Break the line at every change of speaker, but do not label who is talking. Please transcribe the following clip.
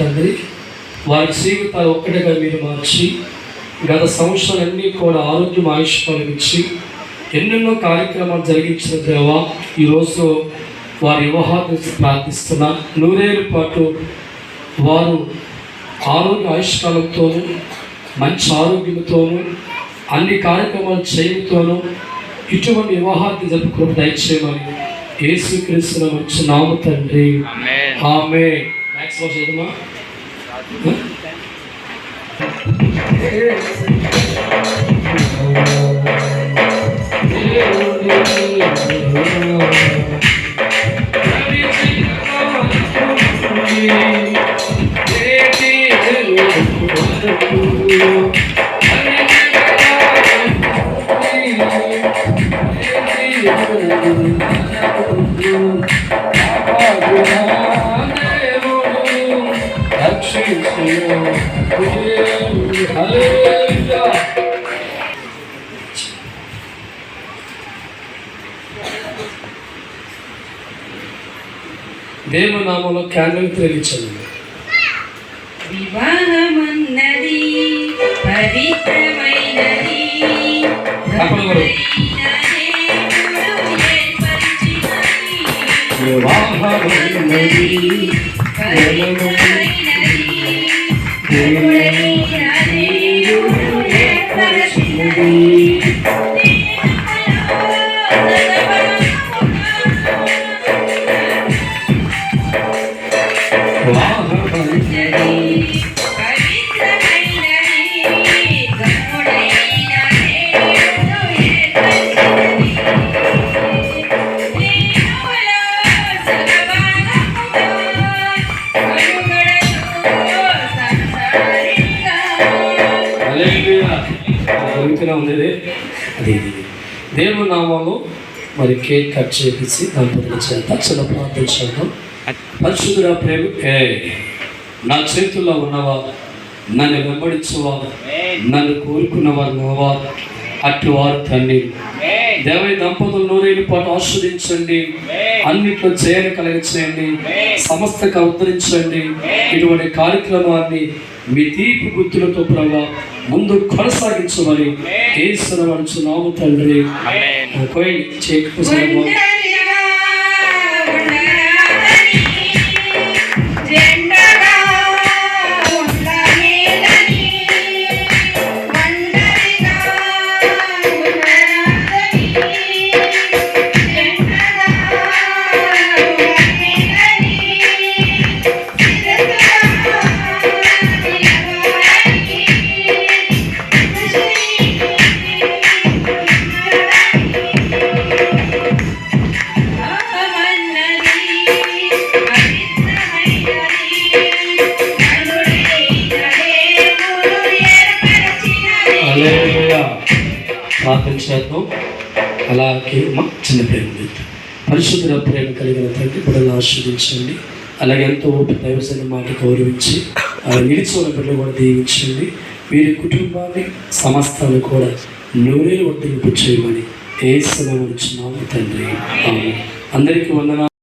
తండ్రి వారి జీవితాలు ఒక్కటిగా మీరు మార్చి గత సంవత్సరాలన్నీ కూడా ఆరోగ్యం ఆయుష్ కలిగించి ఎన్నెన్నో కార్యక్రమాలు జరిగించిన దేవా ఈరోజు వారి వివాహాన్ని ప్రార్థిస్తున్నా. నూరేళ్ళ పాటు వారు ఆరోగ్య ఆయుష్కాలంతోనూ మంచి ఆరోగ్యంతోనూ అన్ని కార్యక్రమాలు చేయడంతోనూ ఇటువంటి వివాహాన్ని జరుపుకోవడం దయచేయమని యేసుక్రీస్తున్న మంచి నామ తండ్రి. ఆమె నెక్స్ట్ వర్ష చదువుమా Hallelujah. దేవుని నామంలో క్యాండిల్ తెలియచండి
వివాహమన్నది పవిత్రమైనది.
తప్పదు ఉంది ఇది. అది దేవుని మరి కేక్ కట్ చేపించి దంపతుల చేత చిన్న ప్రార్థన చేద్దాం పరిశుద్ధుల ప్రేమ నా చేతుల్లో ఉన్నవా నన్ను వెంబడించవా నన్ను కోరుకున్నవారు నువ్వా అట్టి వారు తండ్రి. దేవై దంపతులు నూరేళ్ళు పాటు ఆస్వాదించండి. అన్నిట్లో చేయని కలిగించండి. సమస్తగా ఉద్ధరించండి ఇటువంటి కార్యక్రమాన్ని మీ తీపి గుర్తులతో ప్రభా ముందు కొనసాగించమని కేసునవచ్చు నాము తండ్రి. చేయకపోతే ప్రార్థన అలాగే మా చిన్న ప్రేమ లేదు. పరిశుద్ధ ప్రేమ కలిగిన తండ్రి బిడ్డలను ఆస్వాదించండి అలాగే ఎంతో ఓపిక దైవజన మాట గౌరవించి నిలిచి ఉన్న బిడ్డలు కూడా దీవించండి. వీరి కుటుంబాన్ని సమస్తాన్ని కూడా నూరేలు వర్తింపు చేయమని ఏ సమయం తండ్రి. అందరికీ వందన